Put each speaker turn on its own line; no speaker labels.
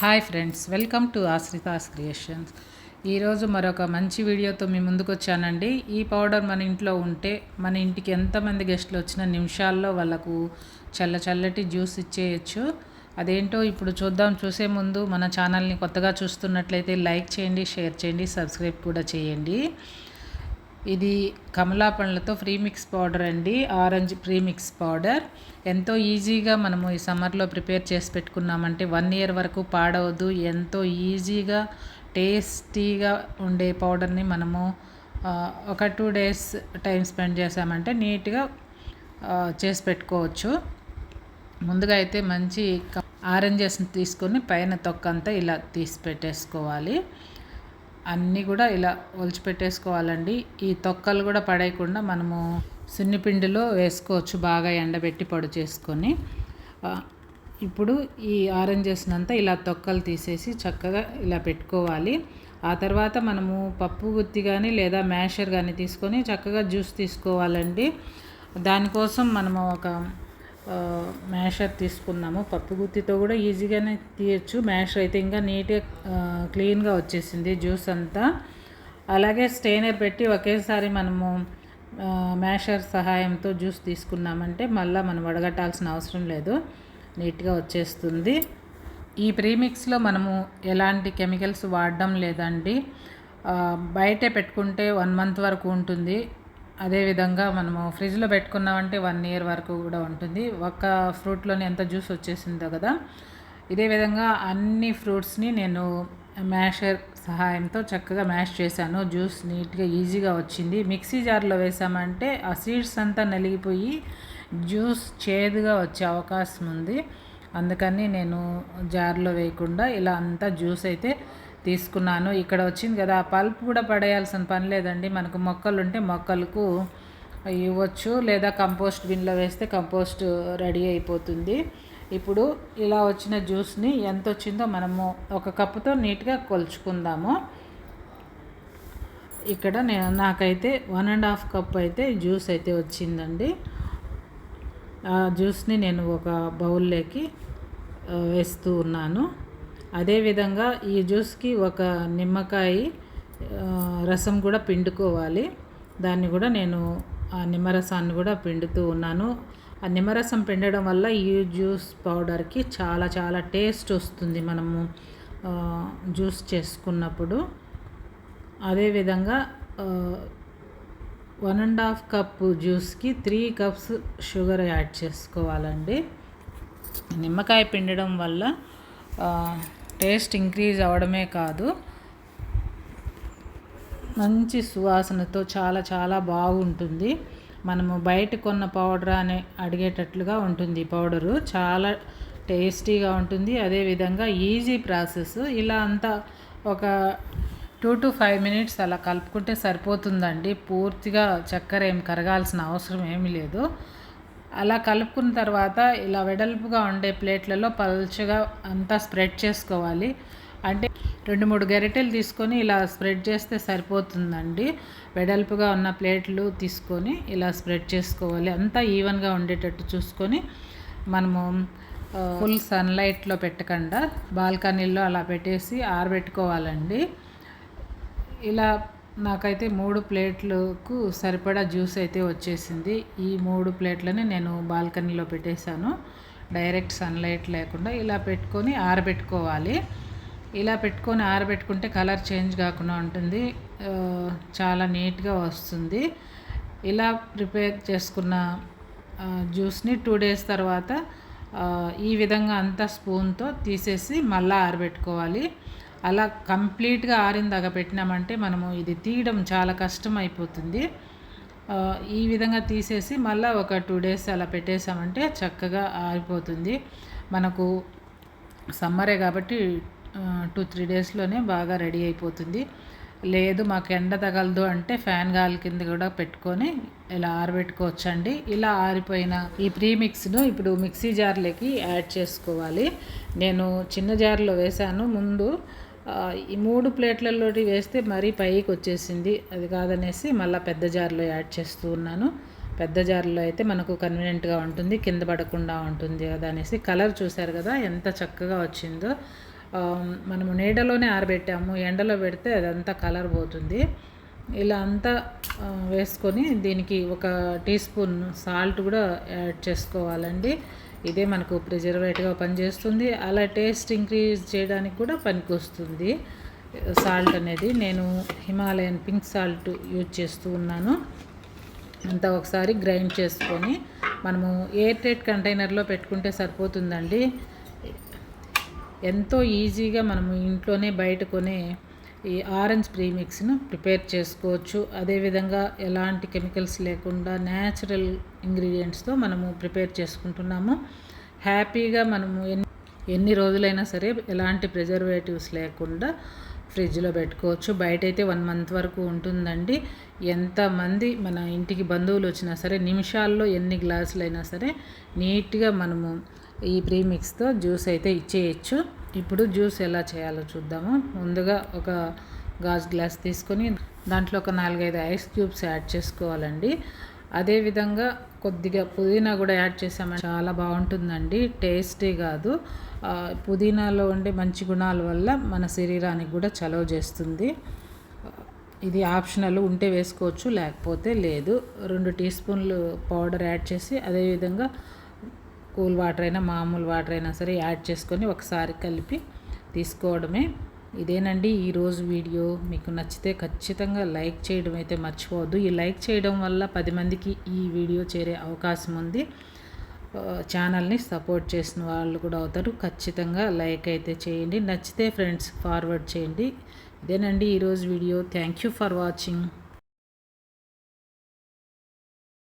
Hi friends welcome to Ashrita's creations. ఈరోజు మరొక మంచి వీడియోతో మీ ముందుకు వచ్చానండి ఈ పౌడర్ మన ఇంట్లో ఉంటే మన ఇంటికి ఎంతమంది గెస్ట్లు వచ్చిన నిమిషాల్లో వాళ్ళకు చల్ల చల్లటి జ్యూస్ ఇచ్చేయచ్చు. అదేంటో ఇప్పుడు చూద్దాం. చూసే ముందు మన ఛానల్ని కొత్తగా చూస్తున్నట్లయితే లైక్ చేయండి షేర్ చేయండి సబ్స్క్రైబ్ కూడా చేయండి. ఇది కమలా పండ్లతో ఫ్రీ మిక్స్ పౌడర్ అండి ఆరెంజ్ ప్రీ మిక్స్ పౌడర్. ఎంతో ఈజీగా మనము ఈ సమ్మర్లో ప్రిపేర్ చేసి పెట్టుకున్నామంటే వన్ ఇయర్ వరకు పాడవద్దు. ఎంతో ఈజీగా టేస్టీగా ఉండే పౌడర్ని మనము ఒక టూ డేస్ టైం స్పెండ్ చేసామంటే నీట్గా చేసి పెట్టుకోవచ్చు. ముందుగా అయితే మంచి ఆరెంజెస్ని తీసుకొని పైన తొక్కంతా ఇలా తీసి పెట్టేసుకోవాలి. అన్నీ కూడా ఇలా ఒలిచిపెట్టేసుకోవాలండి. ఈ తొక్కలు కూడా పడేయకుండా మనము సున్నిపిండిలో వేసుకోవచ్చు బాగా ఎండబెట్టి పొడి చేసుకొని. ఇప్పుడు ఈ ఆరెంజెస్ని అంతా ఇలా తొక్కలు తీసేసి చక్కగా ఇలా పెట్టుకోవాలి. ఆ తర్వాత మనము పప్పు గుత్తి కానీ లేదా మ్యాషర్ కానీ తీసుకొని చక్కగా జ్యూస్ తీసుకోవాలండి. దానికోసం మనము ఒక మ్యాషర్ తీసుకున్నాము పప్పు గుత్తితో కూడా ఈజీగానే తీయచ్చు. మ్యాషర్ అయితే ఇంకా నీట్గా క్లీన్గా వచ్చేసింది జ్యూస్ అంతా. అలాగే స్టెయినర్ పెట్టి ఒకేసారి మనము మ్యాషర్ సహాయంతో జ్యూస్ తీసుకున్నామంటే మళ్ళీ మనం వడగట్టాల్సిన అవసరం లేదు. నీట్గా వచ్చేస్తుంది. ఈ ప్రీమిక్స్లో మనము ఎలాంటి కెమికల్స్ వాడడం లేదండి. బయటే పెట్టుకుంటే వన్ మంత్ వరకు ఉంటుంది. అదేవిధంగా మనము ఫ్రిడ్జ్లో పెట్టుకున్నామంటే వన్ ఇయర్ వరకు కూడా ఉంటుంది. ఒక్క ఫ్రూట్లోనే ఎంత జ్యూస్ వచ్చేసిందో కదా. ఇదే విధంగా అన్ని ఫ్రూట్స్ని నేను మ్యాషర్ సహాయంతో చక్కగా మ్యాష్ చేశాను. జ్యూస్ నీట్గా ఈజీగా వచ్చింది. మిక్సీ జార్లో వేసామంటే ఆ సీడ్స్ అంతా నలిగిపోయి జ్యూస్ చేదుగా వచ్చే అవకాశం ఉంది. అందుకని నేను జార్లో వేయకుండా ఇలా అంతా జ్యూస్ అయితే తీసుకున్నాను. ఇక్కడ వచ్చింది కదా ఆ పల్ప్ కూడా పడేయాల్సిన పని లేదండి. మనకు మొక్కలు ఉంటే మొక్కలకు ఇవ్వచ్చు లేదా కంపోస్ట్ బిన్లో వేస్తే కంపోస్ట్ రెడీ అయిపోతుంది. ఇప్పుడు ఇలా వచ్చిన జ్యూస్ని ఎంత వచ్చిందో మనము ఒక కప్పుతో నీట్గా కొలుచుకుందాము. ఇక్కడ నేను నాకైతే వన్ అండ్ హాఫ్ కప్ అయితే జ్యూస్ అయితే వచ్చిందండి. ఆ జ్యూస్ని నేను ఒక బౌల్లోకి వేస్తూ ఉన్నాను. అదేవిధంగా ఈ జ్యూస్కి ఒక నిమ్మకాయ రసం కూడా పిండుకోవాలి. దాన్ని కూడా నేను ఆ నిమ్మరసాన్ని కూడా పిండుతూ ఉన్నాను. ఆ నిమ్మరసం పిండడం వల్ల ఈ జ్యూస్ పౌడర్కి చాలా చాలా టేస్ట్ వస్తుంది మనము జ్యూస్ చేసుకున్నప్పుడు. అదేవిధంగా వన్ అండ్ హాఫ్ కప్ జ్యూస్కి త్రీ కప్స్ షుగర్ యాడ్ చేసుకోవాలండి. నిమ్మకాయ పిండడం వల్ల టేస్ట్ ఇంక్రీజ్ అవడమే కాదు. మంచి సువాసనతో చాలా చాలా బాగుంటుంది. మనము బయట కొన్న పౌడర్ అని అడిగేటట్లుగా ఉంటుంది పౌడరు. చాలా టేస్టీగా ఉంటుంది. అదేవిధంగా ఈజీ ప్రాసెస్. ఇలా అంతా ఒక టూ టు ఫైవ్ మినిట్స్ అలా కలుపుకుంటే సరిపోతుందండి. పూర్తిగా చక్కెర ఏం కరగాల్సిన అవసరం ఏమీ లేదు. అలా కలుపుకున్న తర్వాత ఇలా వెడల్పుగా ఉండే ప్లేట్లలో పల్చగా అంతా స్ప్రెడ్ చేసుకోవాలి. అంటే రెండు మూడు గరిటెలు తీసుకొని ఇలా స్ప్రెడ్ చేస్తే సరిపోతుందండి. వెడల్పుగా ఉన్న ప్లేట్లు తీసుకొని ఇలా స్ప్రెడ్ చేసుకోవాలి. అంతా ఈవెన్గా ఉండేటట్టు చూసుకొని మనము ఫుల్ సన్లైట్లో పెట్టకుండా బాల్కనీలో అలా పెట్టేసి ఆరబెట్టుకోవాలండి. ఇలా నాకైతే మూడు ప్లేట్లకు సరిపడా జ్యూస్ అయితే వచ్చేసింది. ఈ మూడు ప్లేట్లని నేను బాల్కనీలో పెట్టేశాను. డైరెక్ట్ సన్లైట్ లేకుండా ఇలా పెట్టుకొని ఆరబెట్టుకోవాలి. ఇలా పెట్టుకొని ఆరబెట్టుకుంటే కలర్ చేంజ్ కాకుండా ఉంటుంది. చాలా నీట్గా వస్తుంది. ఇలా ప్రిపేర్ చేసుకున్న జ్యూస్ని టూ డేస్ తర్వాత ఈ విధంగా అంతా స్పూన్తో తీసేసి మళ్ళీ ఆరబెట్టుకోవాలి. అలా కంప్లీట్గా ఆరిందాకా పెట్టినామంటే మనము ఇది తీయడం చాలా కష్టం అయిపోతుంది ఈ విధంగా తీసేసి మళ్ళీ ఒక టూ డేస్ అలా పెట్టేసామంటే చక్కగా ఆరిపోతుంది. మనకు సమ్మరే కాబట్టి టూ త్రీ డేస్లోనే బాగా రెడీ అయిపోతుంది. లేదు మాకు ఎండ తగలదు అంటే ఫ్యాన్ గాలి కింద కూడా పెట్టుకొని ఇలా ఆరబెట్టుకోవచ్చండి. ఇలా ఆరిపోయిన ఈ ప్రీ మిక్స్ను ఇప్పుడు మిక్సీ జార్లోకి యాడ్ చేసుకోవాలి. నేను చిన్న జార్లో వేశాను. ముందు ఈ మూడు ప్లేట్లలోటి వేస్తే మరీ పైకి వచ్చేసింది. అది కాదనేసి మళ్ళీ పెద్ద జార్లో యాడ్ చేస్తూ ఉన్నాను. పెద్ద జార్లో అయితే మనకు కన్వీనియంట్గా ఉంటుంది కింద పడకుండా ఉంటుంది కదా అనేసి. కలర్ చూశారు కదా ఎంత చక్కగా వచ్చిందో. మనము నీడలోనే ఆరబెట్టాము. ఎండలో పెడితే అదంతా కలర్ పోతుంది. ఇలా అంతా వేసుకొని దీనికి ఒక టీ స్పూన్ సాల్ట్ కూడా యాడ్ చేసుకోవాలండి. ఇదే మనకు ప్రిజర్వేటివ్గా పనిచేస్తుంది. అలా టేస్ట్ ఇంక్రీజ్ చేయడానికి కూడా పనికొస్తుంది. సాల్ట్ అనేది నేను హిమాలయన్ పింక్ సాల్ట్ యూజ్ చేస్తూ ఉన్నాను. అంతా ఒకసారి గ్రైండ్ చేసుకొని మనము ఎయిర్ టైట్ కంటైనర్లో పెట్టుకుంటే సరిపోతుందండి. ఎంతో ఈజీగా మనము ఇంట్లోనే బయట కొనే ఈ ఆరెంజ్ ప్రీమిక్స్ను ప్రిపేర్ చేసుకోవచ్చు. అదేవిధంగా ఎలాంటి కెమికల్స్ లేకుండా న్యాచురల్ ఇంగ్రీడియంట్స్తో మనము ప్రిపేర్ చేసుకుంటున్నాము. హ్యాపీగా మనము ఎన్ని ఎన్ని రోజులైనా సరే ఎలాంటి ప్రిజర్వేటివ్స్ లేకుండా ఫ్రిడ్జ్లో పెట్టుకోవచ్చు. బయట అయితే వన్ మంత్ వరకు ఉంటుందండి. ఎంతమంది మన ఇంటికి బంధువులు వచ్చినా సరే నిమిషాల్లో ఎన్ని గ్లాసులు అయినా సరే నీట్గా మనము ఈ ప్రీమిక్స్తో జ్యూస్ అయితే ఇచ్చేయచ్చు. ఇప్పుడు జ్యూస్ ఎలా చేయాలో చూద్దాము. ముందుగా ఒక గాజు గ్లాస్ తీసుకొని దాంట్లో ఒక నాలుగైదు ఐస్ క్యూబ్స్ యాడ్ చేసుకోవాలండి. అదేవిధంగా కొద్దిగా పుదీనా కూడా యాడ్ చేసామంటే చాలా బాగుంటుందండి. టేస్టీ కాదు. పుదీనాలో ఉండే మంచి గుణాల వల్ల మన శరీరానికి కూడా చలవ చేస్తుంది. ఇది ఆప్షనల్ ఉంటే వేసుకోవచ్చు లేకపోతే లేదు. రెండు టీ స్పూన్లు పౌడర్ యాడ్ చేసి అదేవిధంగా కూల్ వాటర్ అయినా మామూలు వాటర్ అయినా సరే యాడ్ చేసుకొని ఒకసారి కలిపి తీసుకోవడమే. ఇదేనండి ఈరోజు వీడియో. మీకు నచ్చితే ఖచ్చితంగా లైక్ చేయడం అయితే మర్చిపోవద్దు. ఈ లైక్ చేయడం వల్ల పది మందికి ఈ వీడియో చేరే అవకాశం ఉంది. ఛానల్ని సపోర్ట్ చేసిన వాళ్ళు కూడా అవుతారు. ఖచ్చితంగా లైక్ అయితే చేయండి. నచ్చితే ఫ్రెండ్స్ ఫార్వర్డ్ చేయండి. ఇదేనండి ఈరోజు video. Thank you for watching.